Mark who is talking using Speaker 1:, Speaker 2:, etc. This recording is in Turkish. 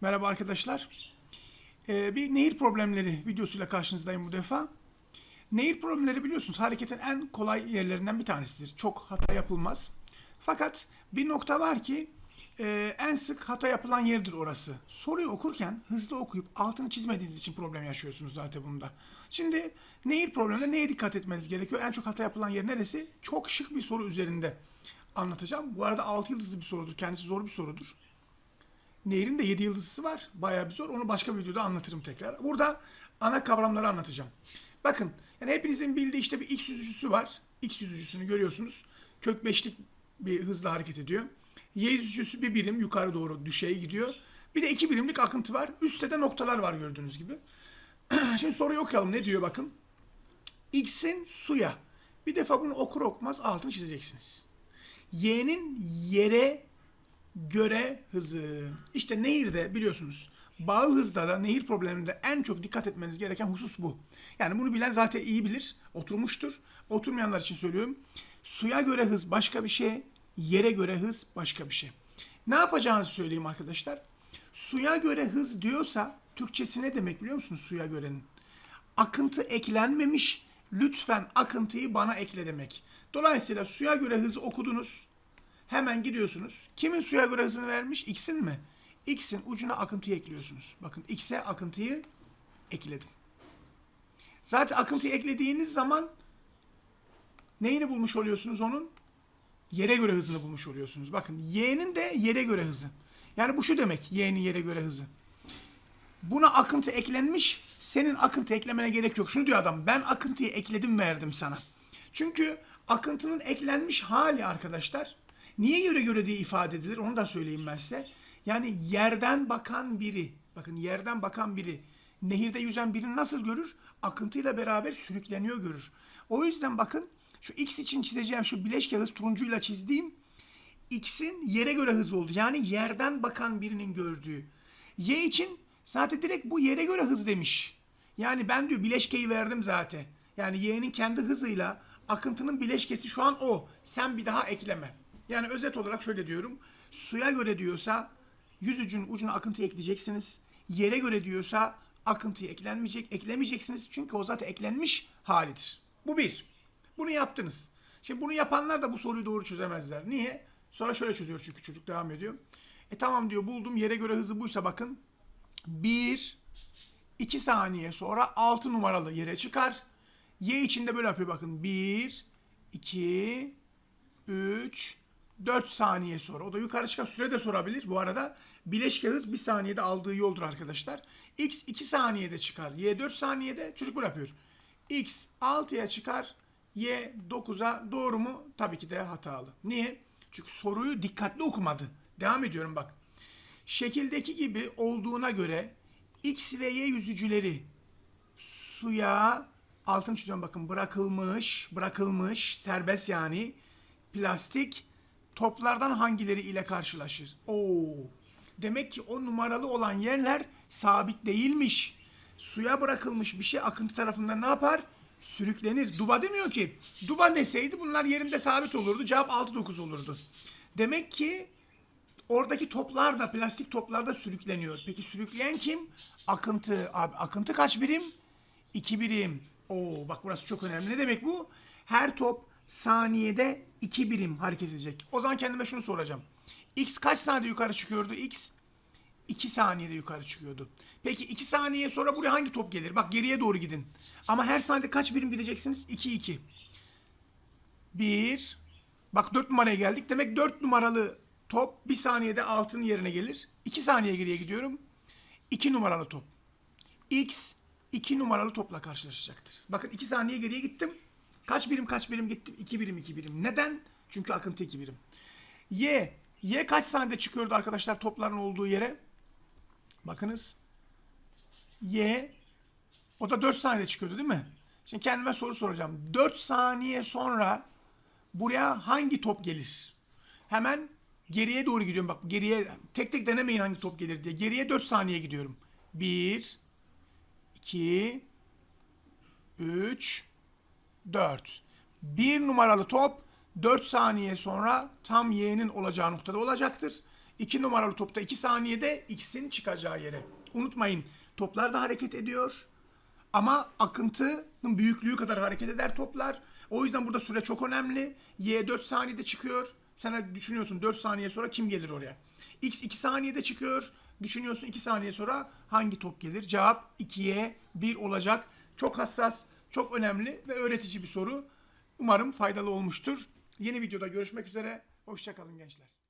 Speaker 1: Merhaba arkadaşlar. Ee, bir nehir problemleri videosuyla karşınızdayım bu defa. Nehir problemleri biliyorsunuz hareketin en kolay yerlerinden bir tanesidir. Çok hata yapılmaz. Fakat bir nokta var ki e, en sık hata yapılan yerdir orası. Soruyu okurken hızlı okuyup altını çizmediğiniz için problem yaşıyorsunuz zaten bunda. Şimdi nehir probleminde neye dikkat etmeniz gerekiyor? En çok hata yapılan yer neresi? Çok şık bir soru üzerinde anlatacağım. Bu arada 6 yıldızlı bir sorudur. Kendisi zor bir sorudur. Nehrin de 7 yıldızlısı var. Bayağı bir zor. Onu başka bir videoda anlatırım tekrar. Burada ana kavramları anlatacağım. Bakın yani hepinizin bildiği işte bir x yüzücüsü var. X yüzücüsünü görüyorsunuz. Kök beşlik bir hızla hareket ediyor. Y yüzücüsü bir birim yukarı doğru düşeye gidiyor. Bir de iki birimlik akıntı var. Üstte de noktalar var gördüğünüz gibi. Şimdi soruyu okuyalım. Ne diyor bakın. X'in suya. Bir defa bunu okur okumaz altını çizeceksiniz. Y'nin yere göre hızı. İşte nehirde biliyorsunuz bağıl hızda da nehir probleminde en çok dikkat etmeniz gereken husus bu. Yani bunu bilen zaten iyi bilir, oturmuştur. Oturmayanlar için söylüyorum. Suya göre hız başka bir şey, yere göre hız başka bir şey. Ne yapacağınızı söyleyeyim arkadaşlar. Suya göre hız diyorsa Türkçesi ne demek biliyor musunuz suya görenin? Akıntı eklenmemiş, lütfen akıntıyı bana ekle demek. Dolayısıyla suya göre hızı okudunuz. Hemen gidiyorsunuz. Kimin suya göre hızını vermiş? X'in mi? X'in ucuna akıntıyı ekliyorsunuz. Bakın X'e akıntıyı ekledim. Zaten akıntıyı eklediğiniz zaman neyini bulmuş oluyorsunuz onun? Yere göre hızını bulmuş oluyorsunuz. Bakın Y'nin de yere göre hızı. Yani bu şu demek Y'nin yere göre hızı. Buna akıntı eklenmiş. Senin akıntı eklemene gerek yok. Şunu diyor adam. Ben akıntıyı ekledim verdim sana. Çünkü akıntının eklenmiş hali arkadaşlar. Niye göre göre diye ifade edilir onu da söyleyeyim ben size. Yani yerden bakan biri, bakın yerden bakan biri, nehirde yüzen birini nasıl görür? Akıntıyla beraber sürükleniyor görür. O yüzden bakın şu x için çizeceğim şu bileşke hız turuncuyla çizdiğim x'in yere göre hızı oldu. Yani yerden bakan birinin gördüğü. Y için zaten direkt bu yere göre hız demiş. Yani ben diyor bileşkeyi verdim zaten. Yani y'nin kendi hızıyla akıntının bileşkesi şu an o. Sen bir daha ekleme. Yani özet olarak şöyle diyorum. Suya göre diyorsa yüzücün ucuna akıntı ekleyeceksiniz. Yere göre diyorsa akıntıyı eklenmeyecek, eklemeyeceksiniz. Çünkü o zaten eklenmiş halidir. Bu bir. Bunu yaptınız. Şimdi bunu yapanlar da bu soruyu doğru çözemezler. Niye? Sonra şöyle çözüyor çünkü çocuk devam ediyor. E tamam diyor buldum yere göre hızı buysa bakın. 1 2 saniye sonra 6 numaralı yere çıkar. Y içinde böyle yapıyor bakın. 1 2 3 4 saniye sonra. O da yukarı çıkan süre de sorabilir. Bu arada bileşke hız 1 saniyede aldığı yoldur arkadaşlar. X 2 saniyede çıkar. Y 4 saniyede çocuk böyle yapıyor. X 6'ya çıkar. Y 9'a doğru mu? Tabii ki de hatalı. Niye? Çünkü soruyu dikkatli okumadı. Devam ediyorum bak. Şekildeki gibi olduğuna göre X ve Y yüzücüleri suya altını çiziyorum bakın bırakılmış, bırakılmış, serbest yani plastik toplardan hangileri ile karşılaşır? Oo. Demek ki o numaralı olan yerler sabit değilmiş. Suya bırakılmış bir şey akıntı tarafından ne yapar? Sürüklenir. Duba demiyor ki. Duba deseydi bunlar yerinde sabit olurdu. Cevap 6-9 olurdu. Demek ki oradaki toplar da plastik toplar da sürükleniyor. Peki sürükleyen kim? Akıntı. Abi akıntı kaç birim? 2 birim. Oo bak burası çok önemli. Ne demek bu? Her top saniyede 2 birim hareket edecek. O zaman kendime şunu soracağım. X kaç saniyede yukarı çıkıyordu? X 2 saniyede yukarı çıkıyordu. Peki 2 saniye sonra buraya hangi top gelir? Bak geriye doğru gidin. Ama her saniyede kaç birim gideceksiniz? 2 2. 1 Bak 4 numaraya geldik. Demek 4 numaralı top 1 saniyede altının yerine gelir. 2 saniye geriye gidiyorum. 2 numaralı top. X 2 numaralı topla karşılaşacaktır. Bakın 2 saniye geriye gittim. Kaç birim kaç birim gittim? 2 birim 2 birim. Neden? Çünkü akıntı 2 birim. Y. Y kaç saniyede çıkıyordu arkadaşlar topların olduğu yere? Bakınız. Y. O da 4 saniyede çıkıyordu değil mi? Şimdi kendime soru soracağım. 4 saniye sonra buraya hangi top gelir? Hemen geriye doğru gidiyorum. Bak geriye tek tek denemeyin hangi top gelir diye. Geriye 4 saniye gidiyorum. 1 2 3 4 1 numaralı top 4 saniye sonra tam y'nin olacağı noktada olacaktır. 2 numaralı topta 2 saniyede X'in çıkacağı yere. Unutmayın toplar da hareket ediyor. Ama akıntının büyüklüğü kadar hareket eder toplar. O yüzden burada süre çok önemli. Y 4 saniyede çıkıyor. Sen düşünüyorsun 4 saniye sonra kim gelir oraya? X 2 saniyede çıkıyor. Düşünüyorsun 2 saniye sonra hangi top gelir? Cevap 2'ye 1 olacak. Çok hassas, çok önemli ve öğretici bir soru. Umarım faydalı olmuştur. Yeni videoda görüşmek üzere. Hoşçakalın gençler.